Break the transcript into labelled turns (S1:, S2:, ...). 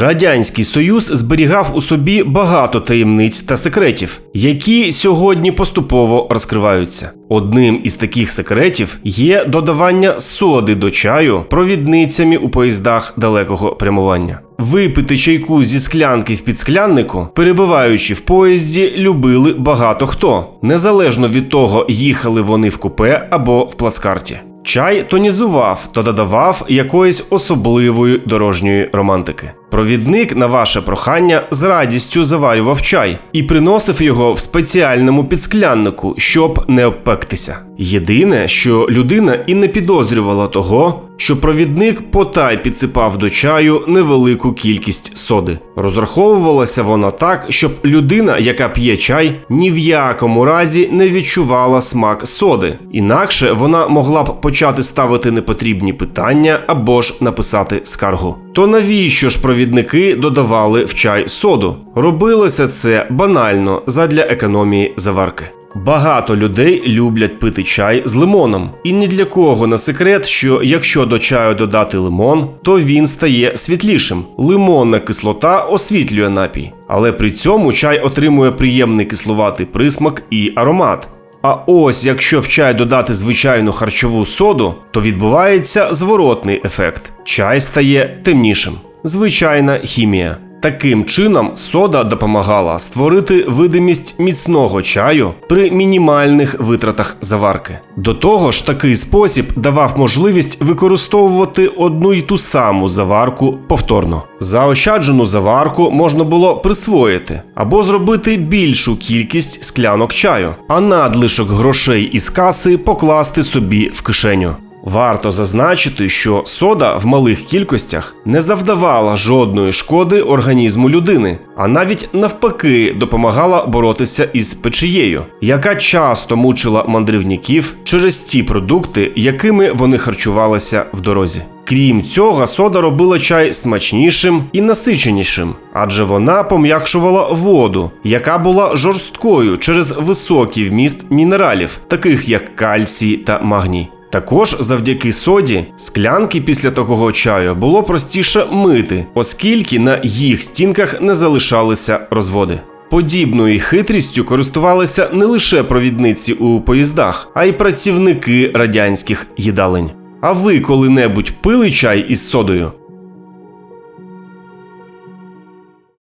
S1: Радянський Союз зберігав у собі багато таємниць та секретів, які сьогодні поступово розкриваються. Одним із таких секретів є додавання соди до чаю провідницями у поїздах далекого прямування. Випити чайку зі склянки в підскляннику, перебуваючи в поїзді, любили багато хто, незалежно від того, їхали вони в купе або в плацкарті. Чай тонізував та додавав якоїсь особливої дорожньої романтики. Провідник на ваше прохання з радістю заварював чай і приносив його в спеціальному підскляннику, щоб не обпектися. Єдине, що людина і не підозрювала того, що провідник потай підсипав до чаю невелику кількість соди. Розраховувалася вона так, щоб людина, яка п'є чай, ні в якому разі не відчувала смак соди, інакше вона могла б почати ставити непотрібні питання або ж написати скаргу. То навіщо ж провідники додавали в чай соду? Робилося це банально задля економії заварки. Багато людей люблять пити чай з лимоном, і ні для кого не секрет, що якщо до чаю додати лимон, то він стає світлішим. Лимонна кислота освітлює напій, але при цьому чай отримує приємний кисловатий присмак і аромат. А ось якщо в чай додати звичайну харчову соду, то відбувається зворотний ефект: чай стає темнішим. Звичайна хімія. Таким чином, сода допомагала створити видимість міцного чаю при мінімальних витратах заварки. До того ж, такий спосіб давав можливість використовувати одну й ту саму заварку повторно. Заощаджену заварку можна було присвоїти або зробити більшу кількість склянок чаю, а надлишок грошей із каси покласти собі в кишеню. Варто зазначити, що сода в малих кількостях не завдавала жодної шкоди організму людини, а навіть навпаки допомагала боротися із печією, яка часто мучила мандрівників через ті продукти, якими вони харчувалися в дорозі. Крім цього, сода робила чай смачнішим і насиченішим, адже вона пом'якшувала воду, яка була жорсткою через високий вміст мінералів, таких як кальцій та магній. Також завдяки соді склянки після такого чаю було простіше мити, оскільки на їх стінках не залишалися розводи. Подібною хитрістю користувалися не лише провідниці у поїздах, а й працівники радянських їдалень. А ви коли-небудь пили чай із содою?